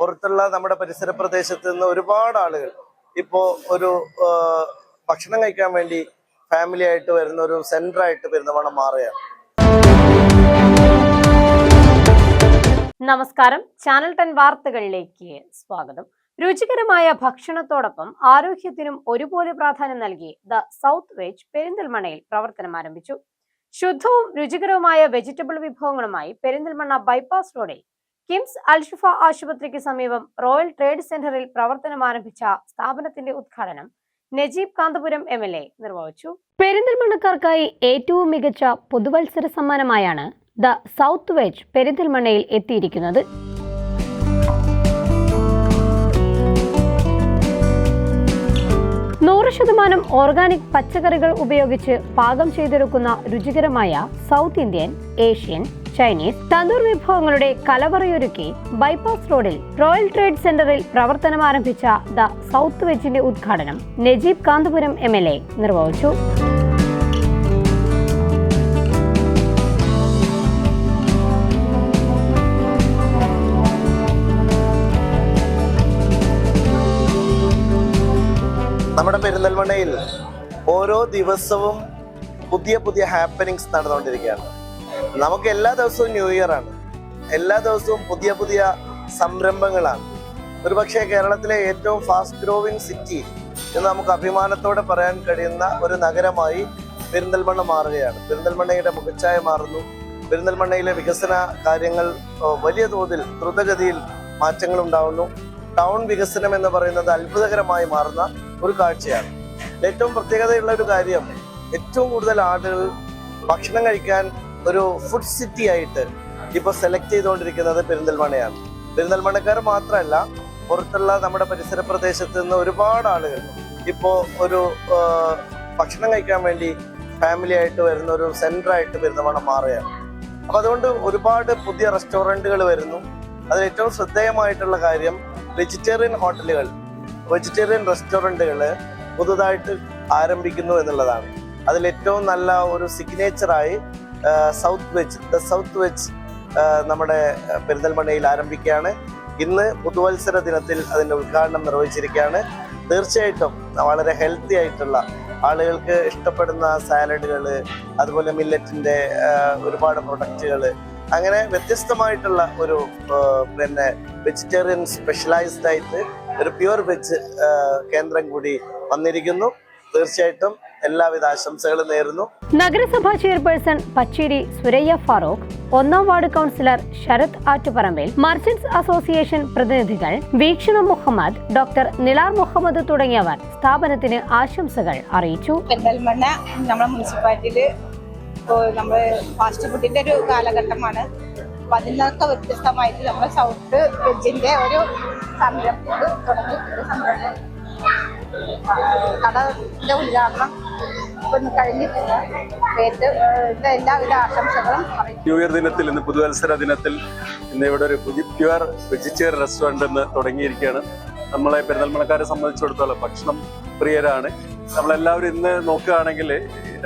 പുറത്തുള്ള നമ്മുടെ പരിസര പ്രദേശത്ത് നിന്ന് ഒരുപാട് ആളുകൾ ഇപ്പോൾ ഒരു ഭക്ഷണം കഴിക്കാൻ വേണ്ടി ഫാമിലി ആയിട്ട് വരുന്ന ഒരു സെന്റർ ആയിട്ട് പെരുന്തമണ്ണം മാറുകയാണ്. നമസ്കാരം. ചാനൽ ടെൻ വാർത്തകളിലേക്ക് സ്വാഗതം. രുചികരമായ ഭക്ഷണത്തോടൊപ്പം ആരോഗ്യത്തിനും ഒരുപോലെ പ്രാധാന്യം നൽകി ദ സൗത്ത് വെജ് പെരിന്തൽമണ്ണയിൽ പ്രവർത്തനം ആരംഭിച്ചു. ശുദ്ധവും രുചികരവുമായ വെജിറ്റബിൾ വിഭവങ്ങളുമായി പെരിന്തൽമണ്ണ ബൈപ്പാസ് റോഡിൽ കിംസ് അൽഷിഫ ആശുപത്രിക്ക് സമീപം റോയൽ ട്രേഡ് സെന്ററിൽ പ്രവർത്തനം ആരംഭിച്ച സ്ഥാപനത്തിന്റെ ഉദ്ഘാടനം Najeeb Kanthapuram M L A നിർവഹിച്ചു. പെരിന്തൽമണ്ണക്കാർക്കായി ഏറ്റവും മികച്ച പുതുവത്സര സമ്മാനമായാണ് ദ സൗത്ത് വെജ് പെരിന്തൽമണ്ണയിൽ എത്തിയിരിക്കുന്നത്. നൂറ് ശതമാനം ഓർഗാനിക് പച്ചക്കറികൾ ഉപയോഗിച്ച് പാകം ചെയ്തെടുക്കുന്ന രുചികരമായ south Indian Asian Chinese tandoor വിഭവങ്ങളുടെ കലവറയൊരുക്കി ബൈപ്പാസ് റോഡിൽ റോയൽ ട്രേഡ് സെന്ററിൽ പ്രവർത്തനം ആരംഭിച്ച ദ സൗത്ത് വെജിന്റെ ഉദ്ഘാടനം Najeeb Kanthapuram M L A നിർവഹിച്ചു. നമ്മുടെ പെരിന്തൽമണ്ണയിൽ ഓരോ ദിവസവും പുതിയ പുതിയ ഹാപ്പനിങ്സ് നടന്നുകൊണ്ടിരിക്കുകയാണ്. നമുക്ക് എല്ലാ ദിവസവും ന്യൂ ഇയർ ആണ്. എല്ലാ ദിവസവും പുതിയ പുതിയ സംരംഭങ്ങളാണ്. ഒരുപക്ഷെ കേരളത്തിലെ ഏറ്റവും ഫാസ്റ്റ് ഗ്രോവിംഗ് സിറ്റി എന്ന് നമുക്ക് അഭിമാനത്തോടെ പറയാൻ കഴിയുന്ന ഒരു നഗരമായി പെരിന്തൽമണ്ണ മാറുകയാണ്. പെരിന്തൽമണ്ണയുടെ മുഖച്ഛായ മാറുന്നു. പെരിന്തൽമണ്ണയിലെ വികസന കാര്യങ്ങൾ വലിയ തോതിൽ ദ്രുതഗതിയിൽ മാറ്റങ്ങൾ ഉണ്ടാകുന്നു ടൗൺ വികസനം എന്ന് പറയുന്നത് അത്ഭുതകരമായി മാറുന്ന ഒരു കാഴ്ചയാണ്. ഏറ്റവും പ്രത്യേകതയുള്ള ഒരു കാര്യം ഏറ്റവും കൂടുതൽ ആളുകൾ ഭക്ഷണം കഴിക്കാൻ ഒരു ഫുഡ് സിറ്റി ആയിട്ട് ഇപ്പോൾ സെലക്ട് ചെയ്തുകൊണ്ടിരിക്കുന്നത് പെരിന്തൽമണയാണ് പെരിന്തൽമണക്കാർ മാത്രമല്ല പുറത്തുള്ള നമ്മുടെ പരിസര പ്രദേശത്ത് നിന്ന് ഒരുപാട് ആളുകൾ ഇപ്പോൾ ഒരു ഭക്ഷണം കഴിക്കാൻ വേണ്ടി ഫാമിലി ആയിട്ട് വരുന്ന ഒരു സെന്റർ ആയിട്ട് പെരിന്തൽമണ്ണ മാറുകയാണ്. അപ്പൊ അതുകൊണ്ട് ഒരുപാട് പുതിയ റെസ്റ്റോറന്റുകൾ വരുന്നു. അതിൽ ഏറ്റവും ശ്രദ്ധേയമായിട്ടുള്ള കാര്യം വെജിറ്റേറിയൻ ഹോട്ടലുകൾ വെജിറ്റേറിയൻ റെസ്റ്റോറന്റുകൾ പുതുതായിട്ട് ആരംഭിക്കുന്നു എന്നുള്ളതാണ്. അതിൽ ഏറ്റവും നല്ല ഒരു സിഗ്നേച്ചറായി south veg the south veg നമ്മുടെ പെരിന്തൽമണ്ണയിൽ ആരംഭിക്കുകയാണ്. ഇന്ന് പുതുവത്സര ദിനത്തിൽ അതിന്റെ ഉദ്ഘാടനം നിർവഹിച്ചിരിക്കുകയാണ്. തീർച്ചയായിട്ടും വളരെ ഹെൽത്തി ആയിട്ടുള്ള ആളുകൾക്ക് ഇഷ്ടപ്പെടുന്ന സാലഡുകൾ അതുപോലെ മില്ലറ്റിന്റെ ഒരുപാട് പ്രൊഡക്റ്റുകൾ അങ്ങനെ വ്യത്യസ്തമായിട്ടുള്ള ഒരു പിന്നെ വെജിറ്റേറിയൻ സ്പെഷ്യലൈസ്ഡ് ആയിട്ട് ഒരു പ്യുവർ വെജ് കേന്ദ്രം കൂടി വന്നിരിക്കുന്നു. തീർച്ചയായിട്ടും എല്ലാവിധ ആശംസകളും നേരുന്നു. നഗരസഭാ ചെയർപേഴ്സൺ പച്ചേരി സുരയ്യ ഫാറൂഖ് ഒന്നാം ward councillor Sarath Attuparambil merchants association പ്രതിനിധികൾ വീക്ഷണ മുഹമ്മദ് ഡോക്ടർ നിലാർ മുഹമ്മദ് തുടങ്ങിയവർ സ്ഥാപനത്തിന് ആശംസകൾ അറിയിച്ചു. പെരിന്തൽമണ്ണ നമ്മുടെ മുനിസിപ്പാലിറ്റിയിൽ നമ്മൾ ഫാസ്റ്റ് ഫുഡിന്റെ ഒരു കാലഘട്ടമാണ്. അപ്പൊ അതിൽ നിന്നൊക്കെ വ്യത്യസ്തമായിട്ട് നമ്മൾ സൗത്ത് വെജിന്റെ ഒരു സംരംഭം തുടങ്ങി. സംരംഭം. കടയുടെ ഉദ്ഘാടനം ന്യൂ ഇയർ ദിനത്തിൽ ഇന്ന് പുതുവത്സര ദിനത്തിൽ ഇന്ന് ഇവിടെ ഒരു പ്യുവർ വെജിറ്റേറിയൻ റെസ്റ്റോറന്റ് ഇന്ന് തുടങ്ങിയിരിക്കുകയാണ്. നമ്മളെ പെരുന്തൽമണക്കാരെ സംബന്ധിച്ചിടത്തോളം ഭക്ഷണം പ്രിയരാണ്. നമ്മളെല്ലാവരും ഇന്ന് നോക്കുകയാണെങ്കിൽ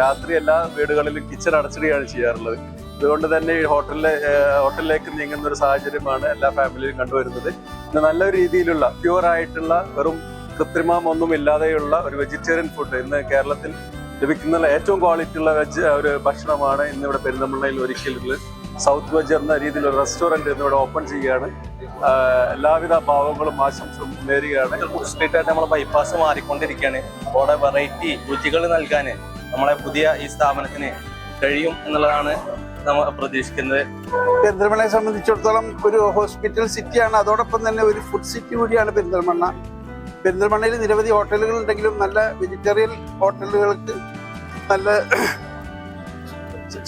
രാത്രി എല്ലാ വീടുകളിലും കിച്ചൺ അടച്ചിടുകയാണ് ചെയ്യാറുള്ളത്. അതുകൊണ്ട് തന്നെ ഈ ഹോട്ടലിലെ ഹോട്ടലിലേക്ക് നീങ്ങുന്ന ഒരു സാഹചര്യമാണ് എല്ലാ ഫാമിലിയും കണ്ടുവരുന്നത്. നല്ലൊരു രീതിയിലുള്ള പ്യുവർ ആയിട്ടുള്ള വെറും കൃത്രിമം ഒന്നും ഇല്ലാതെയുള്ള ഒരു വെജിറ്റേറിയൻ ഫുഡ് ഇന്ന് കേരളത്തിൽ ലഭിക്കുന്ന ഏറ്റവും ക്വാളിറ്റി ഉള്ള വെജ് ഒരു ഭക്ഷണമാണ് ഇന്ന് ഇവിടെ പെരിന്തൽമണ്ണയിൽ ഒരിക്കലും സൗത്ത് വെജ് എന്ന രീതിയിൽ ഒരു ഇന്ന് ഇവിടെ ഓപ്പൺ ചെയ്യുകയാണ്. എല്ലാവിധ ഭാവങ്ങളും ആശംസകളും നേരുകയാണ്. ഫുഡ് നമ്മൾ ആയിട്ട് നമ്മളെ ബൈപ്പാസ് മാറിക്കൊണ്ടിരിക്കുകയാണ്. അവിടെ വെറൈറ്റി രുചികൾ നൽകാൻ നമ്മളെ പുതിയ ഈ സ്ഥാപനത്തിന് കഴിയും എന്നുള്ളതാണ് നമ്മൾ പ്രതീക്ഷിക്കുന്നത്. പെരിന്തൽമണ്ണയെ സംബന്ധിച്ചിടത്തോളം ഒരു ഹോസ്പിറ്റൽ സിറ്റിയാണ് അതോടൊപ്പം തന്നെ ഒരു ഫുഡ് സിറ്റി കൂടിയാണ് പെരിന്തൽമണ്ണ. പെരിന്തൽമണ്ണയിൽ നിരവധി ഹോട്ടലുകൾ ഉണ്ടെങ്കിലും നല്ല വെജിറ്റേറിയൻ ഹോട്ടലുകൾക്ക് നല്ല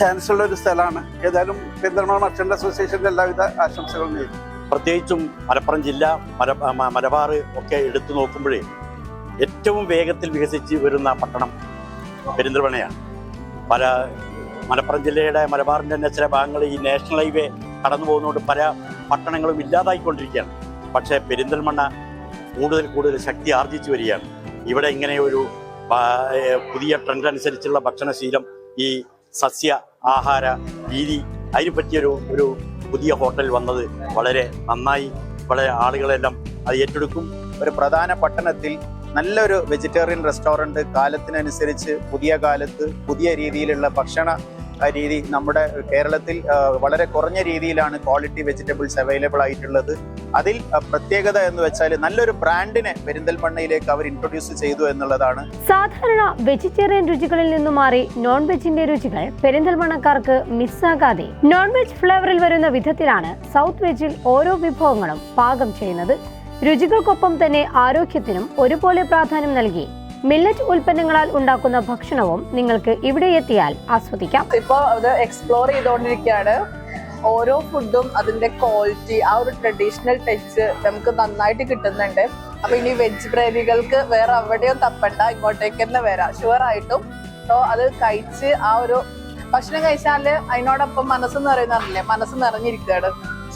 ചാൻസ് ഉള്ള ഒരു സ്ഥലമാണ്. ഏതായാലും പെരിന്തൽമണ്ണ മർച്ചന്റ് അസോസിയേഷന്റെ എല്ലാവിധ ആശംസകളും നേരുന്നു. പ്രത്യേകിച്ചും മലപ്പുറം ജില്ല മല മലബാർ ഒക്കെ എടുത്തു നോക്കുമ്പോഴേ ഏറ്റവും വേഗത്തിൽ വികസിച്ച് വരുന്ന പട്ടണം പെരിന്തൽമണ്ണയാണ്. പല മലപ്പുറം ജില്ലയുടെ മലബാറിന്റെ തന്നെ ചില ഭാഗങ്ങൾ ഈ നാഷണൽ ഹൈവേ കടന്നു പോകുന്നതുകൊണ്ട് പല പട്ടണങ്ങളും ഇല്ലാതായിക്കൊണ്ടിരിക്കുകയാണ്. പക്ഷേ പെരിന്തൽമണ്ണ കൂടുതൽ കൂടുതൽ ശക്തി ആർജിച്ചു വരികയാണ്. ഇവിടെ ഇങ്ങനെ ഒരു പുതിയ ട്രെൻഡ് അനുസരിച്ചുള്ള ഭക്ഷണശീലം ഈ സസ്യ ആഹാര രീതി അതിന് പറ്റിയൊരു ഒരു പുതിയ ഹോട്ടൽ വന്നത് വളരെ നന്നായി വളരെ ആളുകളെല്ലാം അത് ഏറ്റെടുക്കും. ഒരു പ്രധാന പട്ടണത്തിൽ നല്ലൊരു വെജിറ്റേറിയൻ റെസ്റ്റോറന്റ് കാലത്തിനനുസരിച്ച് പുതിയ കാലത്ത് പുതിയ രീതിയിലുള്ള ഭക്ഷണ രീതി നമ്മുടെ കേരളത്തിൽ വളരെ കുറഞ്ഞ രീതിയിലാണ് ക്വാളിറ്റി വെജിറ്റബിൾസ് അവൈലബിൾ ആയിട്ടുള്ളത്. അതിൽ പ്രത്യേകത എന്ന് വെച്ചാൽ നല്ലൊരു ബ്രാൻഡിനെ പെരിന്തൽമണ്ണയിലേക്ക് അവർ ഇൻട്രൊഡ്യൂസ് ചെയ്തു എന്നുള്ളതാണ്. സാധാരണ വെജിറ്റേറിയൻ രുചികളിൽ നിന്നും മാറി നോൺ വെജിന്റെ രുചികൾ പെരിന്തൽമണ്ണക്കാർക്ക് മിസ്സാകാതെ നോൺ വെജ് ഫ്ലേവറിൽ വരുന്ന വിധത്തിലാണ് സൗത്ത് വെജിൽ ഓരോ വിഭവങ്ങളും പാകം ചെയ്യുന്നത്. രുചികൾക്കൊപ്പം തന്നെ ആരോഗ്യത്തിനും ഒരുപോലെ പ്രാധാന്യം നൽകി. മില്ലറ്റ് ഉൽപ്പന്നങ്ങളാൽ ഉണ്ടാക്കുന്ന ഭക്ഷണവും നിങ്ങൾക്ക് ഇവിടെ എത്തിയാൽ ആസ്വദിക്കാം. ഇപ്പോൾ അത് എക്സ്പ്ലോർ ചെയ്തുകൊണ്ടിരിക്കുകയാണ്. ഓരോ ഫുഡും അതിന്റെ ക്വാളിറ്റി ആ ഒരു ട്രഡീഷണൽ ടച്ച് നമുക്ക് നന്നായിട്ട് കിട്ടുന്നുണ്ട്. അപ്പൊ ഇനി വെജ് പ്രേമികൾക്ക് വേറെ എവിടെയോ തപ്പണ്ട ഇങ്ങോട്ടേക്ക് തന്നെ വരാം. ഷുവർ ആയിട്ടും. സോ അത് കഴിച്ച് ആ ഒരു ഭക്ഷണം കഴിച്ചാൽ അതിനോടൊപ്പം മനസ്സ് നിറയുന്നറില്ലേ മനസ്സ് നിറഞ്ഞിരിക്കുകയാണ്.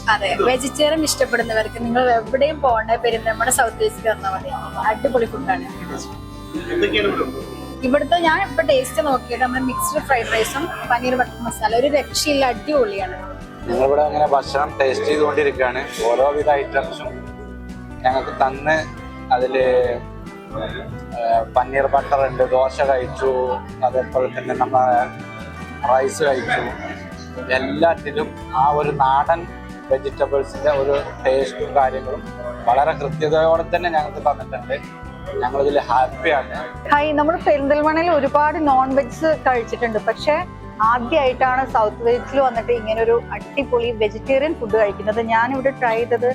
അതെ. വെജിറ്റേറിയൻ ഇഷ്ടപ്പെടുന്നവർക്ക് നിങ്ങൾ എവിടെയും പോകണ്ട. പെരുന്തൽമണ്ണ സൗത്ത് വെസ്റ്റ് വന്നാൽ മതി. അടിപൊളി ഫുഡാണ് ഇവിടുത്തെ ഞാൻ ഇപ്പൊ ടേസ്റ്റ് നോക്കിയിട്ട് നമ്മുടെ മിക്സ്ഡ് ഫ്രൈഡ് റൈസും പനീർ ബട്ടർ മസാല ഒരു രക്ഷയില്ല അടിപൊളിയാണ്. ഞങ്ങളിവിടെ അങ്ങനെ ഭക്ഷണം ടേസ്റ്റ് ചെയ്തുകൊണ്ടിരിക്കുകയാണ്. ഓരോ ഓരോവിധ ഐറ്റംസും ഞങ്ങൾക്ക് തന്ന് അതിൽ പനീർ ബട്ടർ ഉണ്ട് ദോശ കഴിച്ചു അതേപോലെ തന്നെ നമ്മ റൈസ് കഴിച്ചു. എല്ലാറ്റിലും ആ ഒരു നാടൻ വെജിറ്റബിൾസിന്റെ ഒരു ടേസ്റ്റും കാര്യങ്ങളും വളരെ കൃത്യതയോടെ തന്നെ ഞങ്ങൾക്ക് തന്നിട്ടുണ്ട്. ഞങ്ങളിതിൽ ഹാപ്പിയാണ്. ഹായ് നമ്മൾ പെരിന്തൽമണ്ണയിൽ ഒരുപാട് നോൺ വെജ് കഴിച്ചിട്ടുണ്ട്. പക്ഷെ ആദ്യമായിട്ടാണ് സൗത്ത് വെജിൽ വന്നിട്ട് ഇങ്ങനെ ഒരു അടിപൊളി വെജിറ്റേറിയൻ ഫുഡ് കഴിക്കുന്നത്. ഞാനിവിടെ ട്രൈ ചെയ്തത്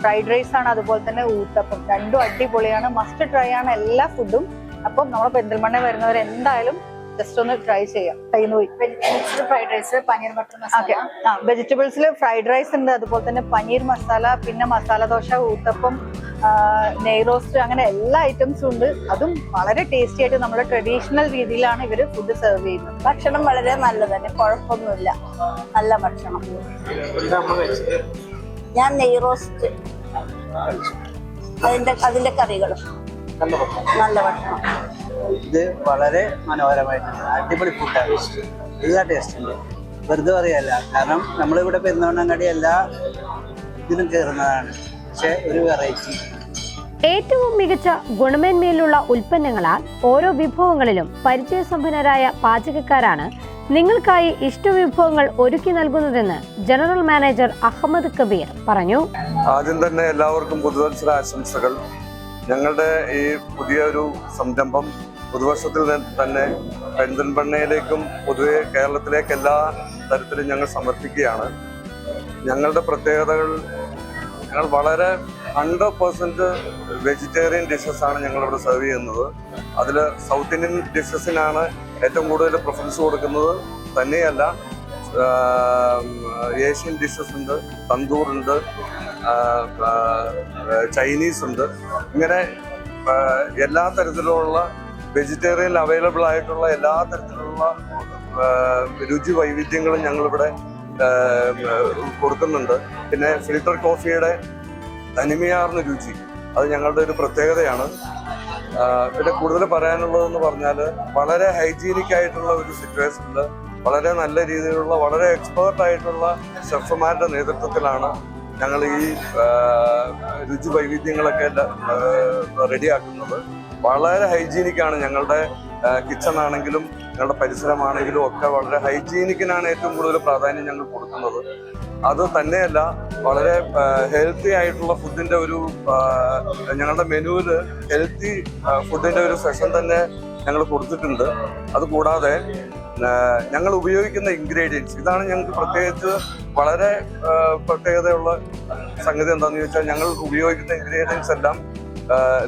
ഫ്രൈഡ് റൈസ് ആണ് അതുപോലെ തന്നെ ഊത്തപ്പം. രണ്ടും അടിപൊളിയാണ്. മസ്റ്റ് ട്രൈ ആണ് എല്ലാ ഫുഡും അപ്പം നമ്മൾ പെരിന്തൽമണ്ണ വരുന്നവർ എന്തായാലും ജസ്റ്റ് ഒന്ന് ട്രൈ ചെയ്യാം. കയ്യിൽ പോയി. Fried rice paneer butter okay. ആ വെജിറ്റബിൾസിൽ ഫ്രൈഡ് റൈസ് ഉണ്ട് അതുപോലെ തന്നെ പനീർ മസാല പിന്നെ മസാല ദോശ ഊത്തപ്പം നെയ് റോസ്റ്റ് അങ്ങനെ എല്ലാ ഐറ്റംസും ഉണ്ട്. അതും വളരെ ടേസ്റ്റി ആയിട്ട് നമ്മുടെ ട്രഡീഷണൽ രീതിയിലാണ് ഇവർ ഫുഡ് സെർവ് ചെയ്യുന്നത്. ഭക്ഷണം വളരെ നല്ലത് തന്നെ. കുഴപ്പമൊന്നുമില്ല. നല്ല ഭക്ഷണം. ഞാൻ നെയ്റോസ്റ്റ് അതിന്റെ അതിന്റെ കറികളും. നല്ല ഭക്ഷണം. ഇത് വളരെ മനോഹരമായിട്ടുണ്ട് അടിപൊളി ഫുഡാണ് എല്ലാ ടേസ്റ്റ് ഉണ്ട്. വെറുതെ പറയല്ല. കാരണം നമ്മളിവിടെ പെരുന്നോണ്ണങ്ങാടി എല്ലാ ഇതിലും കയറുന്നതാണ്. പക്ഷെ ഒരു വെറൈറ്റി ഏറ്റവും മികച്ച ഗുണമേന്മയിലുള്ള ഉൽപ്പന്നങ്ങളാൽ ഓരോ വിഭവങ്ങളിലും പരിചയസമ്പന്നരായ പാചകക്കാരാണ് നിങ്ങൾക്കായി ഇഷ്ടവിഭവങ്ങൾ ഒരുക്കി നൽകുന്നതെന്ന് ജനറൽ മാനേജർ അഹമ്മദ് കബീർ പറഞ്ഞു. ആദ്യം തന്നെ എല്ലാവർക്കും പുതുവത്സര ആശംസകൾ. ഞങ്ങളുടെ ഈ പുതിയൊരു സംരംഭം പുതുവർഷത്തിൽ തന്നെ പെരിന്തൽമണ്ണയിലേക്കും പൊതുവെ കേരളത്തിലേക്ക് എല്ലാ തരത്തിലും ഞങ്ങൾ സമർപ്പിക്കുകയാണ്. ഞങ്ങളുടെ പ്രത്യേകതകൾ ഞങ്ങൾ വളരെ ഹൺഡ്രഡ് പെർസെന്റ് വെജിറ്റേറിയൻ ഡിഷസ് ആണ് ഞങ്ങളിവിടെ സെർവ് ചെയ്യുന്നത്. അതിൽ സൗത്ത് ഇന്ത്യൻ ഡിഷസിനാണ് ഏറ്റവും കൂടുതൽ പ്രിഫറൻസ് കൊടുക്കുന്നത്. തന്നെയല്ല ഏഷ്യൻ ഡിഷസ് ഉണ്ട് തന്തൂർ ഉണ്ട് ചൈനീസ് ഉണ്ട്. ഇങ്ങനെ എല്ലാ തരത്തിലുള്ള വെജിറ്റേറിയൻ അവൈലബിൾ ആയിട്ടുള്ള എല്ലാ തരത്തിലുള്ള രുചി വൈവിധ്യങ്ങളും ഞങ്ങളിവിടെ കൊടുക്കുന്നുണ്ട്. പിന്നെ ഫിൽട്ടർ കോഫിയുടെ തനിമയാർന്ന രുചി അത് ഞങ്ങളുടെ ഒരു പ്രത്യേകതയാണ്. പിന്നെ കൂടുതൽ പറയാനുള്ളതെന്ന് പറഞ്ഞാൽ വളരെ ഹൈജീനിക് ആയിട്ടുള്ള ഒരു സിറ്റുവേഷനിൽ വളരെ നല്ല രീതിയിലുള്ള വളരെ എക്സ്പേർട്ട് ആയിട്ടുള്ള ഷെഫുമാരുടെ നേതൃത്വത്തിലാണ് ഞങ്ങൾ ഈ രുചി വൈവിധ്യങ്ങളൊക്കെ റെഡിയാക്കുന്നത്. വളരെ ഹൈജീനിക്കാണ് ഞങ്ങളുടെ കിച്ചൺ ആണെങ്കിലും ഞങ്ങളുടെ പരിസരമാണെങ്കിലും ഒക്കെ വളരെ ഹൈജീനിക്കിനാണ് ഏറ്റവും കൂടുതൽ പ്രാധാന്യം ഞങ്ങൾ കൊടുക്കുന്നത്. അത് തന്നെയല്ല വളരെ ഹെൽത്തി ആയിട്ടുള്ള ഫുഡിന്റെ ഒരു ഞങ്ങളുടെ മെനുവിൽ ഹെൽത്തി ഫുഡിന്റെ ഒരു സെഷൻ തന്നെ ഞങ്ങൾ കൊടുത്തിട്ടുണ്ട്. അതുകൂടാതെ ഞങ്ങൾ ഉപയോഗിക്കുന്ന ഇൻഗ്രീഡിയൻസ് ഇതാണ് ഞങ്ങൾക്ക് പ്രത്യേകിച്ച് വളരെ പ്രത്യേകതയുള്ള സംഗതി എന്താണെന്ന് ചോദിച്ചാൽ ഞങ്ങൾ ഉപയോഗിക്കുന്ന ഇൻഗ്രീഡിയൻസ് എല്ലാം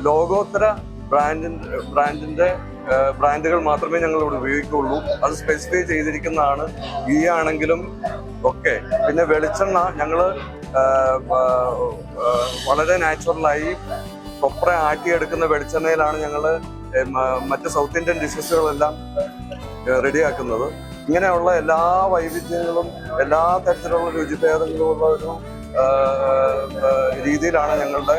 ലോകോത്തര ബ്രാൻഡിന്റെ ബ്രാൻഡിന്റെ ആ, ബ്രാൻഡുകൾ മാത്രമേ ഞങ്ങൾ ഇവിടെ ഉപയോഗിക്കുകയുള്ളൂ. അത് സ്പെസിഫൈ ചെയ്തിരിക്കുന്നതാണ് ഗീ ആണെങ്കിലും ഒക്കെ. പിന്നെ വെളിച്ചെണ്ണ ഞങ്ങൾ വളരെ നാച്ചുറലായി കൊപ്ര ആട്ടിയെടുക്കുന്ന വെളിച്ചെണ്ണയിലാണ് ഞങ്ങൾ മറ്റ് സൗത്ത് ഇന്ത്യൻ ഡിഷസുകളെല്ലാം റെഡിയാക്കുന്നത്. ഇങ്ങനെയുള്ള എല്ലാ വൈവിധ്യങ്ങളും എല്ലാ തരത്തിലുള്ള രുചിഭേദങ്ങളും ഉള്ള ഒരു രീതിയിലാണ് ഞങ്ങളുടെ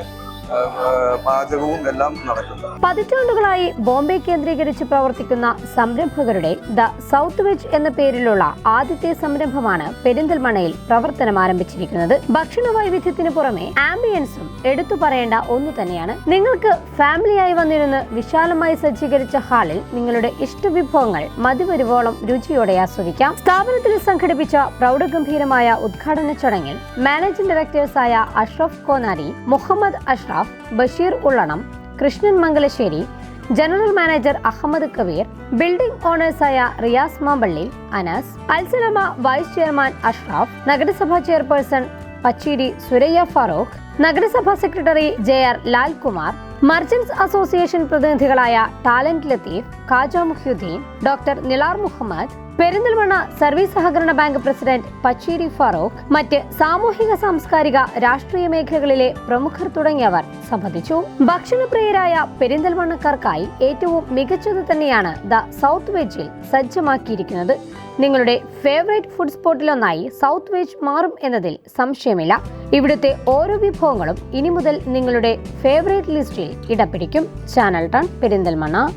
പാചകവും എല്ലാം നടക്കുന്നത് പതിറ്റാണ്ടുകളായി ബോംബെ കേന്ദ്രീകരിച്ച് പ്രവർത്തിക്കുന്ന സംരംഭകരുടെ ദ സൗത്ത് വെജ് എന്ന പേരിലുള്ള ആദ്യത്തെ സംരംഭമാണ് പെരിന്തൽമണയിൽ പ്രവർത്തനം ആരംഭിച്ചിരിക്കുന്നത്. ഭക്ഷണ വൈവിധ്യത്തിന് പുറമെ ആംബിയൻസും എടുത്തു പറയേണ്ട ഒന്നു തന്നെയാണ്. നിങ്ങൾക്ക് ഫാമിലിയായി വന്നിരുന്ന് വിശാലമായി സജ്ജീകരിച്ച ഹാളിൽ നിങ്ങളുടെ ഇഷ്ടവിഭവങ്ങൾ മതിവരുവോളം രുചിയോടെ ആസ്വദിക്കാം. സ്ഥാപനത്തിൽ സംഘടിപ്പിച്ച പ്രൗഢഗംഭീരമായ ഉദ്ഘാടന ചടങ്ങിൽ managing ഡയറക്ടേഴ്സായ Ashraf Konari Muhammad Ashraf Basheer Ullanam Krishnan Mangalassery general manager Ahammed Kabeer building ഓണേഴ്സായ Riyas Mampally Anas Alsalama vice chairman Ashraf നഗരസഭാ ചെയർപേഴ്സൺ പച്ചീരി സുരയ്യ ഫാറൂഖ് നഗരസഭാ secretary J R Lalkumar merchants association പ്രതിനിധികളായ talent Latheef Khaja Muhiyuddin doctor Nilar Muhammad Perinthalmanna service സഹകരണ bank president Pacheri Farooq മറ്റ് സാമൂഹിക സാംസ്കാരിക രാഷ്ട്രീയ മേഖലകളിലെ പ്രമുഖർ തുടങ്ങിയവർ സംബന്ധിച്ചു. ഭക്ഷണപ്രിയരായ പെരിന്തൽമണ്ണക്കാർക്കായി ഏറ്റവും മികച്ചത് തന്നെയാണ് ദ സൗത്ത് വെജിൽ സജ്ജമാക്കിയിരിക്കുന്നത്. നിങ്ങളുടെ ഫേവറേറ്റ് ഫുഡ് സ്പോട്ടിലൊന്നായി സൗത്ത് വെജ് മാറും എന്നതിൽ സംശയമില്ല. ഇവിടുത്തെ ഓരോ വിഭവങ്ങളും ഇനി മുതൽ നിങ്ങളുടെ ഫേവറേറ്റ് ലിസ്റ്റിൽ ഇടപിടിക്കും ചാനൽ ടൺ പെരിന്തൽമണ്ണ.